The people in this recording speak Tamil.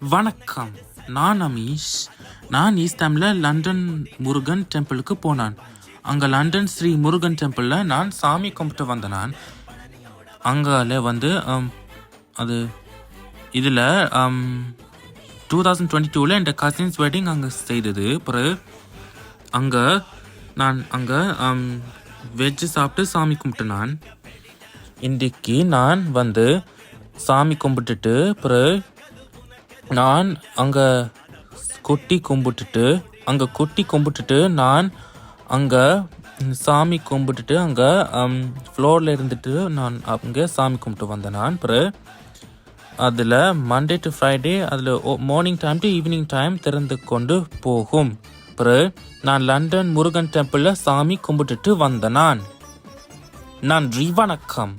வணக்கம். நான் அமீஷ். நான் ஈஸ்டாமில் லண்டன் முருகன் டெம்பிளுக்கு போனான். அங்கே லண்டன் ஸ்ரீ முருகன் டெம்பிளில் நான் சாமி கும்பிட்டு வந்தேன் நான். அங்கால வந்து அது இதில் டூ தௌசண்ட் டுவெண்ட்டி டூவில் என் கசின்ஸ் வெட்டிங் அங்கே செய்தது. பிறகு அங்கே நான் அங்கே வெஜ்ஜு சாப்பிட்டு சாமி கும்பிட்டு நான். இன்றைக்கு நான் வந்து சாமி கும்பிட்டுட்டு பிறகு நான் அங்கே கொட்டி கும்பிட்டுட்டு அங்கே கொட்டி கும்பிட்டுட்டு நான் அங்கே சாமி கும்பிட்டுட்டு அங்கே ஃப்ளோரில் இருந்துட்டு நான் அங்கே சாமி கும்பிட்டு வந்தேன் நான். பிறகு அதில் மண்டே டு ஃப்ரைடே அதில் morning time to evening time திறந்து கொண்டு போகும். பிறகு நான் லண்டன் முருகன் டெம்பிளில் சாமி கும்பிட்டுட்டு வந்தேன் நான். நன்றி வணக்கம்